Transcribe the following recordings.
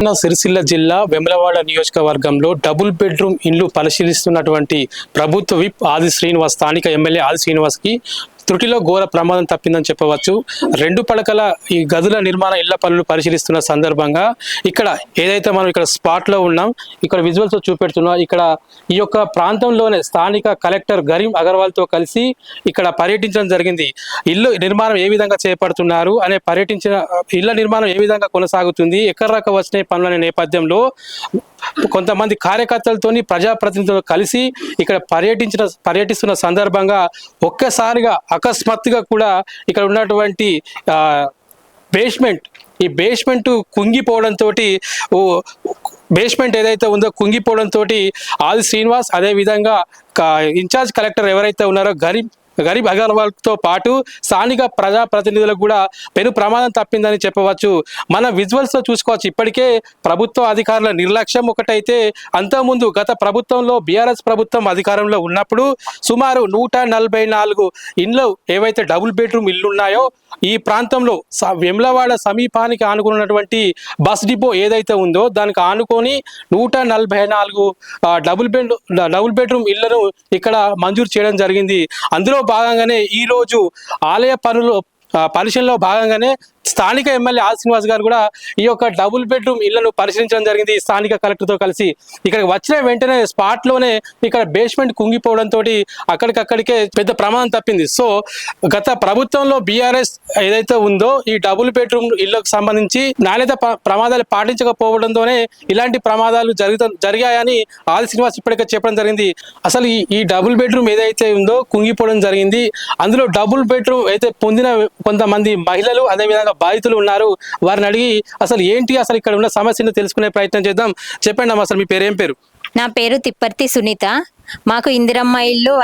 సిరిసిల్ల జిల్లా వెమలవాడ నియోజకవర్గంలో double bedroom ఇండ్లు పరిశీలిస్తున్నటువంటి ప్రభుత్వ విప్ ఆది శ్రీనివాస్ స్థానిక ఎమ్మెల్యే ఆది శ్రీనివాస్కి త్రుటిలో ఘోర ప్రమాదం తప్పిందని చెప్పవచ్చు. రెండు పడకల ఈ గదుల నిర్మాణ ఇళ్ళ పనులు పరిశీలిస్తున్న సందర్భంగా ఇక్కడ ఏదైతే మనం ఇక్కడ స్పాట్లో ఉన్నాం ఇక్కడ విజువల్స్ చూపెడుతున్నాం ఇక్కడ ఈ యొక్క ప్రాంతంలోనే స్థానిక కలెక్టర్ గరీం అగర్వాల్తో కలిసి ఇక్కడ పర్యటించడం జరిగింది. ఇల్లు నిర్మాణం ఏ విధంగా చేపడుతున్నారు అనే పర్యటించిన ఇళ్ళ నిర్మాణం ఏ విధంగా కొనసాగుతుంది ఎక్కడ రక వచ్చిన పనుల నేపథ్యంలో కొంతమంది కార్యకర్తలతోని ప్రజాప్రతినిధులతో కలిసి ఇక్కడ పర్యటించిన పర్యటిస్తున్న సందర్భంగా ఒక్కసారిగా అకస్మాత్తుగా కూడా ఇక్కడ ఉన్నటువంటి బేస్మెంట్ ఈ బేస్మెంట్ కుంగిపోవడంతో ఓ బేస్మెంట్ ఏదైతే ఉందో కుంగిపోవడంతో ఆది శ్రీనివాస్ అదే విధంగా ఇన్ఛార్జ్ కలెక్టర్ ఎవరైతే ఉన్నారో గరీబ్ గరీబ్ అగర్వాల్తో పాటు స్థానిక ప్రజా ప్రతినిధులకు కూడా పెను ప్రమాదం తప్పిందని చెప్పవచ్చు. మన విజువల్స్లో చూసుకోవచ్చు. ఇప్పటికే ప్రభుత్వ అధికారుల నిర్లక్ష్యం ఒకటైతే అంతకుముందు గత ప్రభుత్వంలో బీఆర్ఎస్ ప్రభుత్వం అధికారంలో ఉన్నప్పుడు సుమారు నూట నలభై నాలుగు ఇండ్లు ఏవైతే డబుల్ బెడ్రూమ్ ఇల్లు ఉన్నాయో ఈ ప్రాంతంలో వెమ్లవాడ సమీపానికి ఆనుకున్నటువంటి బస్ డిపో ఏదైతే ఉందో దానికి ఆనుకొని నూట నలభై నాలుగు డబుల్ బెడ్ డబుల్ బెడ్రూమ్ ఇళ్ళను ఇక్కడ మంజూరు చేయడం జరిగింది. అందులో భాగంగానే ఈ రోజు ఆలయ పనులు పరిశీలనలో భాగంగానే స్థానిక ఎమ్మెల్యే ఆల్ శ్రీనివాస్ గారు కూడా ఈ యొక్క డబుల్ బెడ్రూమ్ ఇళ్ళను పరిశీలించడం జరిగింది. స్థానిక కలెక్టర్తో కలిసి ఇక్కడికి వచ్చిన వెంటనే స్పాట్లోనే ఇక్కడ బేస్మెంట్ కుంగిపోవడంతో అక్కడికక్కడికే పెద్ద ప్రమాదం తప్పింది. సో గత ప్రభుత్వంలో బీఆర్ఎస్ ఏదైతే ఉందో ఈ డబుల్ బెడ్రూమ్ ఇళ్ళకు సంబంధించి నాణ్యత ప్రమాదాలు పాటించకపోవడంతోనే ఇలాంటి ప్రమాదాలు జరుగుత జరిగాయని ఆది శ్రీనివాస్ ఇప్పటికే చెప్పడం జరిగింది. అసలు ఈ ఈ డబుల్ బెడ్రూమ్ ఏదైతే ఉందో కుంగిపోవడం జరిగింది. అందులో డబుల్ బెడ్రూమ్ అయితే పొందిన కొంతమంది మహిళలు అదేవిధంగా బాధితులు ఉన్నారు. వారిని అడిగి అసలు ఏంటి అసలు ఇక్కడ ఉన్న సమస్యను తెలుసుకునే ప్రయత్నం చేద్దాం. చెప్పండి అమ్మ అసలు మీ పేరేం పేరు? నా పేరు తిప్పర్తి సునీత. మాకు ఇందిరమ్మ ఇల్లు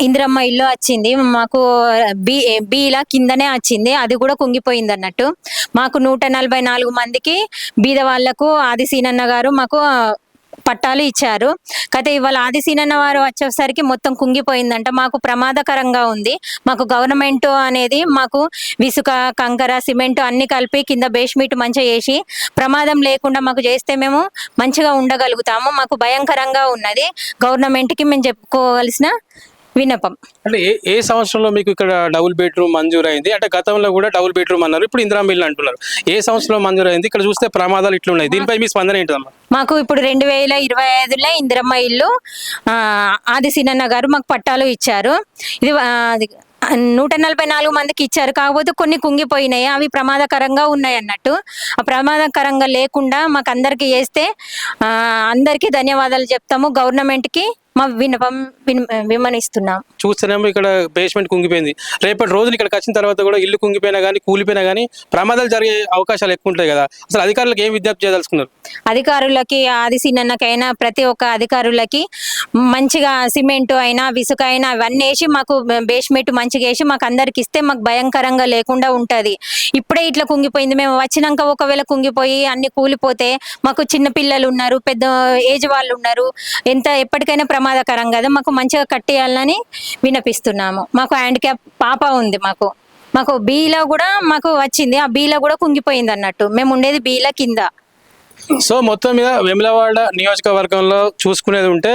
ఇందిరమ్మ ఇల్లు వచ్చింది. మాకు బి బీలా కిందనే వచ్చింది. అది కూడా కుంగిపోయింది అన్నట్టు. మాకు నూట నలభై నాలుగు మందికి బీద వాళ్ళకు ఆది సీనన్న గారు మాకు పట్టాలు ఇచ్చారు. అయితే ఇవాళ ఆదిసీనన్న వారు వచ్చేసరికి మొత్తం కుంగిపోయిందంట. మాకు ప్రమాదకరంగా ఉంది. మాకు గవర్నమెంట్ అనేది మాకు విసుక కంకర సిమెంట్ అన్ని కలిపి కింద బేస్మెంట్ మంచిగా చేసి ప్రమాదం లేకుండా మాకు చేస్తే మేము మంచిగా ఉండగలుగుతాము. మాకు భయంకరంగా ఉన్నది. గవర్నమెంట్కి మేము చెప్పుకోవాల్సిన విన్నపం. అంటే ఏ సంవత్సరంలో మీకు ఇక్కడ డబుల్ బెడ్రూమ్ మంజూరు అయింది అంటే గతంలో కూడా డబుల్ బెడ్రూమ్ అన్నారు. ఇప్పుడు ఇందిరా మిల్ అంటున్నారు. ఏ సంవత్సరంలో మంజూరు అయింది ఇక్కడ చూస్తే ప్రమాదాలు ఇట్లున్నాయి. దీనిపై మీ స్పందన ఏంటమ్మా? మాకు ఇప్పుడు రెండు వేల ఇరవై ఐదులో ఇందిరమ్మ ఇల్లు ఆది సీనన్న గారు మాకు పట్టాలు ఇచ్చారు. ఇది నూట నలభై నాలుగు మందికి ఇచ్చారు. కాకపోతే కొన్ని కుంగిపోయినాయి. అవి ప్రమాదకరంగా ఉన్నాయి అన్నట్టు. ఆ ప్రమాదకరంగా లేకుండా మాకు అందరికి చేస్తే ఆ, అందరికీ ధన్యవాదాలు చెప్తాము గవర్నమెంట్కి. మా విన్నపం విన్ విమనిస్తున్నాం. చూస్తేనేమో ఇక్కడ బేస్మెంట్ కుంగిపోయింది. రేపటి రోజున ఇక్కడికి వచ్చిన తర్వాత కూడా ఇల్లు కుంగిపోయినా కానీ కూలిపోయినా కానీ ప్రమాదాలు జరిగే అవకాశాలు ఎక్కువ ఉంటాయి కదా. అసలు అధికారులకు ఏం విజ్ఞప్తి చేయదలుచుకున్నారు? అధికారులకి ఆది సిన్నకైనా ప్రతి ఒక్క అధికారులకి మంచిగా సిమెంట్ అయినా విసుక అయినా అవన్నీ వేసి మాకు బేస్మెంట్ మంచిగా వేసి మాకు అందరికి ఇస్తే మాకు భయంకరంగా లేకుండా ఉంటది. ఇప్పుడే ఇట్లా కుంగిపోయింది. మేము వచ్చినాక ఒకవేళ కుంగిపోయి అన్ని కూలిపోతే మాకు చిన్న పిల్లలు ఉన్నారు పెద్ద ఏజ్ వాళ్ళు ఉన్నారు. ఎంత ఎప్పటికైనా ప్రమాదకరం కదా మాకు మంచిగా కట్టేయాలని వినపిస్తున్నాము మాకు హ్యాండ్ క్యాప్ పాప ఉంది మాకు. మాకు బీలో కూడా మాకు వచ్చింది. ఆ బీలో కూడా కుంగిపోయింది అన్నట్టు. మేము ఉండేది బీల కింద. సో మొత్తం మీద వెమ్లవాడ నియోజకవర్గంలో చూసుకునేది ఉంటే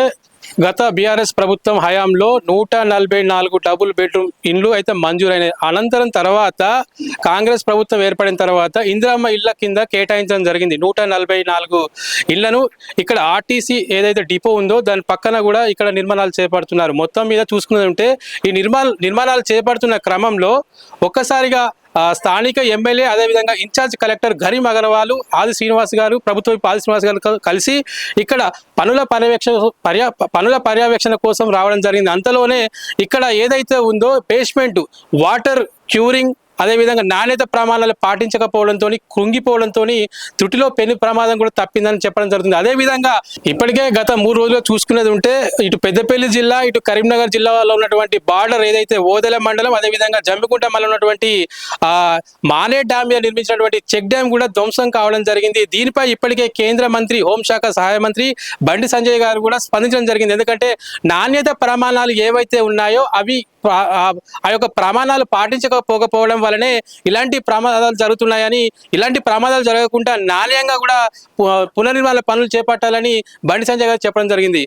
గత బీఆర్ఎస్ ప్రభుత్వం హయాంలో నూట నలభై నాలుగు డబుల్ బెడ్రూమ్ ఇండ్లు అయితే మంజూరైనవి అనంతరం తర్వాత కాంగ్రెస్ ప్రభుత్వం ఏర్పడిన తర్వాత ఇందిరమ్మ ఇళ్ళ కింద కేటాయించడం జరిగింది. నూట నలభై నాలుగు ఇళ్ళను ఇక్కడ ఆర్టీసీ ఏదైతే డిపో ఉందో దాని పక్కన కూడా ఇక్కడ నిర్మాణాలు చేపడుతున్నారు. మొత్తం మీద చూసుకున్నది ఉంటే ఈ నిర్మాణ నిర్మాణాలు చేపడుతున్న క్రమంలో ఒక్కసారిగా స్థానిక ఎమ్మెల్యే అదేవిధంగా ఇన్ఛార్జ్ కలెక్టర్ గరీం అగర్వాల్ ఆది శ్రీనివాస్ గారు ప్రభుత్వ ఆది శ్రీనివాస్ గారు కలిసి ఇక్కడ పనుల పర్యవేక్షణ పర్యా పనుల పర్యవేక్షణ కోసం రావడం జరిగింది. అంతలోనే ఇక్కడ ఏదైతే ఉందో బేస్మెంట్ వాటర్ క్యూరింగ్ అదేవిధంగా నాణ్యత ప్రమాణాలు పాటించకపోవడంతో కృంగిపోవడంతో త్రుటిలో పెను ప్రమాదం కూడా తప్పిందని చెప్పడం జరుగుతుంది. అదేవిధంగా ఇప్పటికే గత మూడు రోజులు చూసుకునేది ఉంటే ఇటు పెద్దపల్లి జిల్లా ఇటు కరీంనగర్ జిల్లాలో ఉన్నటువంటి బార్డర్ ఏదైతే ఓదెల మండలం అదేవిధంగా జమ్మికుంట మండలం ఉన్నటువంటి మానే డ్యామ్ మీద నిర్మించినటువంటి చెక్ డ్యామ్ కూడా ధ్వంసం కావడం జరిగింది. దీనిపై ఇప్పటికే కేంద్ర మంత్రి హోంశాఖ సహాయ మంత్రి బండి సంజయ్ గారు కూడా స్పందించడం జరిగింది. ఎందుకంటే నాణ్యత ప్రమాణాలు ఏవైతే ఉన్నాయో అవి ఆ యొక్క ప్రమాణాలు పాటించకపోకపోవడం వల్ల వల్లనే ఇలాంటి ప్రమాదాలు జరుగుతున్నాయని ఇలాంటి ప్రమాదాలు జరగకుండా నాణ్యంగా కూడా పునర్నిర్మాణ పనులు చేపట్టాలని బండి సంజయ్ గారు చెప్పడం జరిగింది.